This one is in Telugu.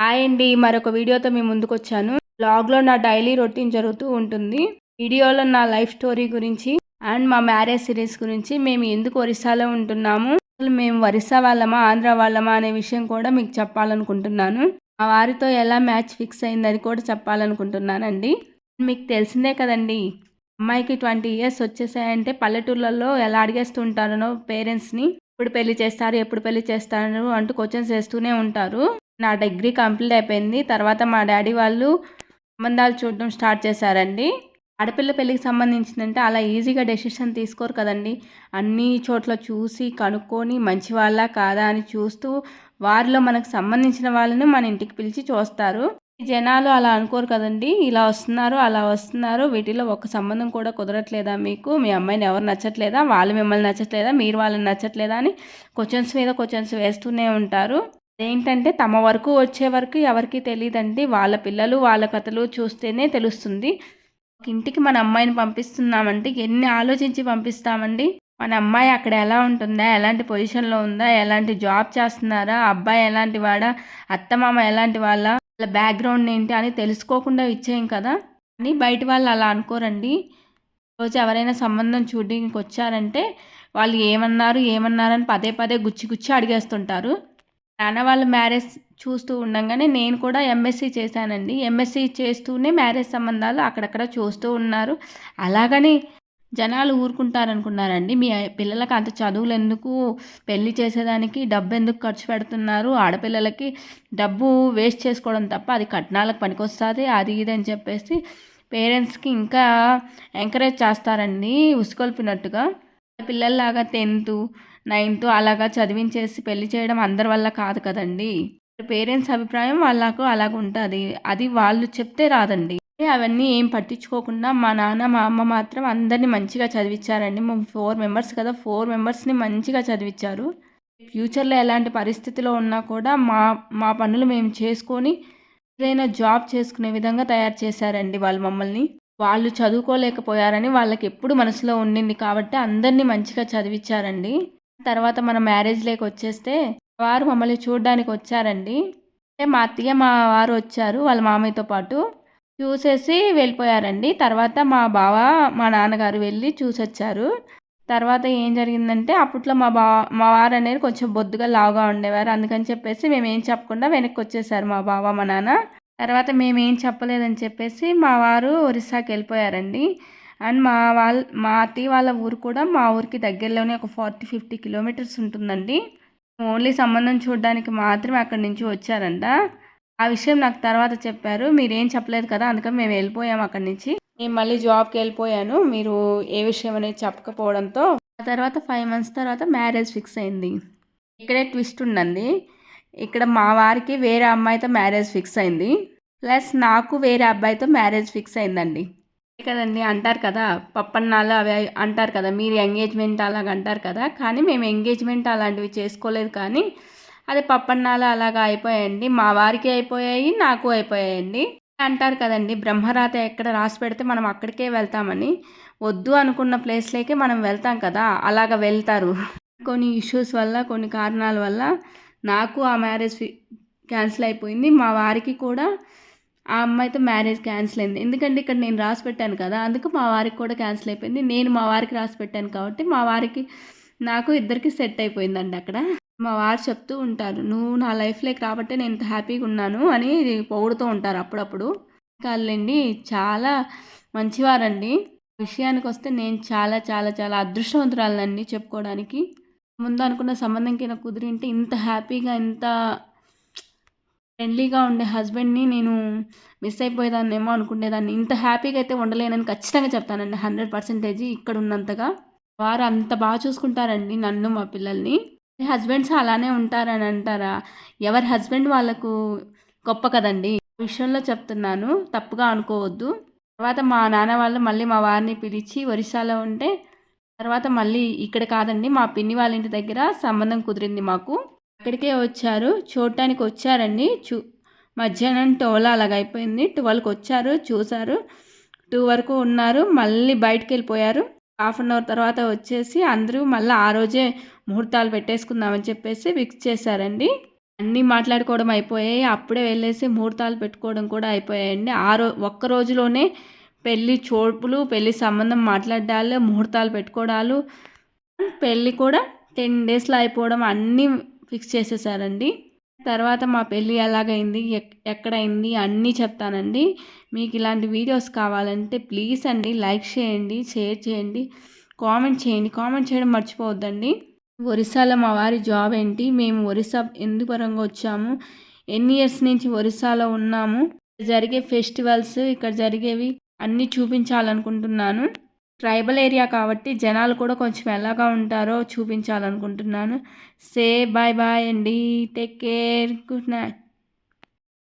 హాయ్ అండి. మరొక వీడియోతో మీ ముందుకు వచ్చాను బ్లాగ్లో నా డైలీ రొటీన్ జరుగుతూ ఉంటుంది. వీడియోలో నా లైఫ్ స్టోరీ గురించి అండ్ మా మ్యారేజ్ సిరీస్ గురించి మేము ఎందుకు ఒరిస్సాలో ఉంటున్నాము అసలు మేము ఒరిస్సా వాళ్ళమా ఆంధ్ర వాళ్ళమా అనే విషయం కూడా మీకు చెప్పాలనుకుంటున్నాను. మా వారితో ఎలా మ్యాచ్ ఫిక్స్ అయిందని కూడా చెప్పాలనుకుంటున్నానండి. మీకు తెలిసిందే కదండి అమ్మాయికి ట్వంటీ ఇయర్స్ వచ్చేసాయంటే పల్లెటూర్లలో ఎలా అడిగేస్తుంటారనో పేరెంట్స్ని ఎప్పుడు పెళ్ళి చేస్తారు ఎప్పుడు పెళ్ళి చేస్తారు అంటూ క్వశ్చన్స్ వేస్తూనే ఉంటారు. నా డిగ్రీ కంప్లీట్ అయిపోయింది. తర్వాత మా డాడీ వాళ్ళు సంబంధాలు చూడడం స్టార్ట్ చేశారండి. ఆడపిల్ల పెళ్ళికి సంబంధించిందంటే అలా ఈజీగా డెసిషన్ తీసుకోరు కదండి. అన్ని చోట్ల చూసి కనుక్కొని మంచి వాళ్ళ కాదా అని చూస్తూ వారిలో మనకు సంబంధించిన వాళ్ళని మన ఇంటికి పిలిచి చూస్తారు. జనాలు అలా అనుకోరు కదండి. ఇలా వస్తున్నారు అలా వస్తున్నారు. వీటిలో ఒక సంబంధం కూడా కుదరట్లేదా మీకు? మీ అమ్మాయిని ఎవరు నచ్చట్లేదా? వాళ్ళు మిమ్మల్ని నచ్చట్లేదా? మీరు వాళ్ళని నచ్చట్లేదా అని క్వశ్చన్స్ మీద క్వశ్చన్స్ వేస్తూనే ఉంటారు. ఏంటంటే తమ వరకు వచ్చే వరకు ఎవరికి తెలియదండి వాళ్ళ పిల్లలు వాళ్ళ కథలు చూస్తేనే తెలుస్తుంది. ఒక ఇంటికి మన అమ్మాయిని పంపిస్తున్నామంటే ఎన్ని ఆలోచించి పంపిస్తామండి? మన అమ్మాయి అక్కడ ఎలా ఉంటుందా? ఎలాంటి పొజిషన్లో ఉందా? ఎలాంటి జాబ్ చేస్తున్నారా? అబ్బాయి ఎలాంటి వాడా? అత్తమామ ఎలాంటి వాళ్ళ? వాళ్ళ బ్యాక్గ్రౌండ్ ఏంటి అని తెలుసుకోకుండా ఇచ్చేయం కదా? అని బయట వాళ్ళు అలా అనుకోరండి. రోజు ఎవరైనా సంబంధం చూడడానికి వచ్చారంటే వాళ్ళు ఏమన్నారు ఏమన్నారని పదే పదే గుచ్చి గుచ్చి అడిగేస్తుంటారు. నాన్న వాళ్ళ మ్యారేజ్ చూస్తూ ఉండగానే నేను కూడా ఎంఎస్సీ చేశానండి. ఎంఎస్సీ చేస్తూనే మ్యారేజ్ సంబంధాలు అక్కడక్కడ చూస్తూ ఉన్నారు. అలాగని జనాలు ఊరుకుంటారనుకున్నారండి. మీ పిల్లలకి అంత చదువులు ఎందుకు పెళ్ళి చేసేదానికి డబ్బు ఎందుకు ఖర్చు పెడుతున్నారు? ఆడపిల్లలకి డబ్బు వేస్ట్ చేసుకోవడం తప్ప అది కట్నాలకు పనికొస్తుంది అది ఇది అని చెప్పేసి పేరెంట్స్కి ఇంకా ఎంకరేజ్ చేస్తారండి. ఉసుకొల్పినట్టుగా. పిల్లల్లాగా టెన్త్ నైన్త్ అలాగా చదివించేసి పెళ్ళి చేయడం అందరి వల్ల కాదు కదండి. పేరెంట్స్ అభిప్రాయం వాళ్ళకు అలాగ ఉంటుంది. అది వాళ్ళు చెప్తే రాదండి. అవన్నీ ఏం పట్టించుకోకుండా మా నాన్న మా అమ్మ మాత్రం అందరినీ మంచిగా చదివించారండి మేము ఫోర్ మెంబర్స్ కదా ఫోర్ మెంబర్స్ని మంచిగా చదివించారు ఫ్యూచర్లో ఎలాంటి పరిస్థితిలో ఉన్నా కూడా మా మా పనులు మేము చేసుకొని ఏదైనా జాబ్ చేసుకునే విధంగా తయారు చేశారండి వాళ్ళు మమ్మల్ని. వాళ్ళు చదువుకోలేకపోయారని వాళ్ళకి ఎప్పుడు మనసులో ఉండింది కాబట్టి అందరినీ మంచిగా చదివించారండి తర్వాత మన మ్యారేజ్ లేక వచ్చేస్తే వారు మమ్మల్ని చూడడానికి వచ్చారండి. అంటే మా అత్తయ్య మా వారు వచ్చారు వాళ్ళ మామయ్యతో పాటు చూసేసి వెళ్ళిపోయారండి. తర్వాత మా బావ మా నాన్నగారు వెళ్ళి చూసొచ్చారు. తర్వాత ఏం జరిగిందంటే అప్పట్లో మా బా మా వారు అనేది కొంచెం బొద్దుగా లావుగా ఉండేవారు. అందుకని చెప్పేసి మేము ఏం చెప్పకుండా వెనక్కి వచ్చేసారు మా బావ మా నాన్న. తర్వాత మేము ఏం చెప్పలేదని చెప్పేసి మా వారు ఒరిస్సాకి వెళ్ళిపోయారండి. అండ్ మా వాళ్ళ మా అత్తయ్య వాళ్ళ ఊరు కూడా మా ఊరికి దగ్గరలోనే ఒక ఫార్టీ ఫిఫ్టీ కిలోమీటర్స్ ఉంటుందండి. ఓన్లీ సంబంధం చూడడానికి మాత్రమే అక్కడి నుంచి వచ్చారంట. ఆ విషయం నాకు తర్వాత చెప్పారు. మీరేం చెప్పలేదు కదా అందుకని మేము వెళ్ళిపోయాము అక్కడి నుంచి. నేను మళ్ళీ జాబ్కి వెళ్ళిపోయాను. మీరు ఏ విషయం అనేది చెప్పకపోవడంతో ఆ తర్వాత ఫైవ్ మంత్స్ తర్వాత మ్యారేజ్ ఫిక్స్ అయింది. ఇక్కడే ట్విస్ట్ ఉండండి ఇక్కడ మా వారికి వేరే అమ్మాయితో మ్యారేజ్ ఫిక్స్ అయింది. ప్లస్ నాకు వేరే అబ్బాయితో మ్యారేజ్ ఫిక్స్ అయిందండి. కదండి అంటారు కదా పప్పన్నాలు అవి అంటారు కదా మీరు ఎంగేజ్మెంట్ అలాగ అంటారు కదా కానీ మేము ఎంగేజ్మెంట్ అలాంటివి చేసుకోలేదు కానీ అది పప్పన్నాలు అలాగా అయిపోయాయండి. మా వారికి అయిపోయాయి నాకు అయిపోయాయండి. అంటారు కదండి బ్రహ్మరాత ఎక్కడ రాసి పెడితే మనం అక్కడికే వెళ్తామని. వద్దు అనుకున్న ప్లేస్లోకే మనం వెళ్తాం కదా అలాగ వెళ్తారు. కొన్ని ఇష్యూస్ వల్ల కొన్ని కారణాల వల్ల నాకు ఆ మ్యారేజ్ క్యాన్సిల్ అయిపోయింది. మా వారికి కూడా ఆ అమ్మాయితో మ్యారేజ్ క్యాన్సిల్ అయింది. ఎందుకంటే ఇక్కడ నేను రాసి పెట్టాను కదా అందుకు మా వారికి కూడా క్యాన్సిల్ అయిపోయింది. నేను మా వారికి రాసి పెట్టాను కాబట్టి మా వారికి నాకు ఇద్దరికి సెట్ అయిపోయిందండి అక్కడ. మా వారు చెప్తూ ఉంటారు నువ్వు నా లైఫ్లోకి రాబట్టే నేను ఇంత హ్యాపీగా ఉన్నాను అని పొగుడుతూ ఉంటారు అప్పుడప్పుడు. కాళ్ళండి చాలా మంచివారండి. విషయానికి వస్తే నేను చాలా చాలా చాలా అదృష్టవంతురాలండి చెప్పుకోవడానికి. ముందు అనుకున్న సంబంధంకి నాకు కుదిరింటే ఇంత హ్యాపీగా ఇంత ఫ్రెండ్లీగా ఉండే హస్బెండ్ని నేను మిస్ అయిపోయేదాన్నేమో అనుకునేదాన్ని. ఇంత హ్యాపీగా అయితే ఉండలేనని ఖచ్చితంగా చెప్తానండి హండ్రెడ్ పర్సెంటేజ్ ఇక్కడ ఉన్నంతగా. వారు అంత బాగా చూసుకుంటారండి నన్ను మా పిల్లల్ని. హస్బెండ్స్ అలానే ఉంటారని అంటారా? ఎవరి హస్బెండ్ వాళ్ళకు గొప్ప కదండి. విషయంలో చెప్తున్నాను తప్పుగా అనుకోవద్దు. తర్వాత మా నాన్న వాళ్ళు మళ్ళీ మా వారిని పిలిచి ఒరిస్సాలో ఉంటే తర్వాత మళ్ళీ ఇక్కడ కాదండి మా పిన్ని వాళ్ళ ఇంటి దగ్గర సంబంధం కుదిరింది మాకు. అక్కడికే వచ్చారు. చూడటానికి వచ్చారండి. చూ మధ్యాహ్నం ట్వెల్వ్ అలాగ అయిపోయింది. ట్వెల్వ్కి వచ్చారు చూసారు టూ వరకు ఉన్నారు. మళ్ళీ బయటకు వెళ్ళిపోయారు. హాఫ్ అన్ అవర్ తర్వాత వచ్చేసి అందరూ మళ్ళీ ఆ రోజే ముహూర్తాలు పెట్టేసుకుందామని చెప్పేసి ఫిక్స్ చేశారండి. అన్నీ మాట్లాడుకోవడం అయిపోయాయి. అప్పుడే వెళ్ళేసి ముహూర్తాలు పెట్టుకోవడం కూడా అయిపోయాయండి. ఆ రో ఒక్క రోజులోనే పెళ్ళి చూపులు పెళ్ళి సంబంధం మాట్లాడాలి ముహూర్తాలు పెట్టుకోవడాలు. పెళ్ళి కూడా టెన్ డేస్లో అయిపోవడం అన్నీ ఫిక్స్ చేసేసారండి. తర్వాత మా పెళ్ళి ఎలాగైంది ఎక్ ఎక్కడైంది అన్నీ చెప్తానండి. మీకు ఇలాంటి వీడియోస్ కావాలంటే ప్లీజ్ అండి లైక్ చేయండి షేర్ చేయండి కామెంట్ చేయండి. కామెంట్ చేయడం మర్చిపోవద్దండి. ఒరిస్సాలో మా వారి జాబ్ ఏంటి మేము ఒరిస్సా ఎందుకు పరంగా వచ్చాము ఎన్ని ఇయర్స్ నుంచి ఒరిస్సాలో ఉన్నాము జరిగే ఫెస్టివల్స్ ఇక్కడ జరిగేవి అన్నీ చూపించాలనుకుంటున్నాను. ట్రైబల్ ఏరియా కాబట్టి జనాలు కూడా కొంచెం ఎలాగా ఉంటారో చూపించాలనుకుంటున్నాను. సే బాయ్ బాయ్ అండి. Take care. Good night.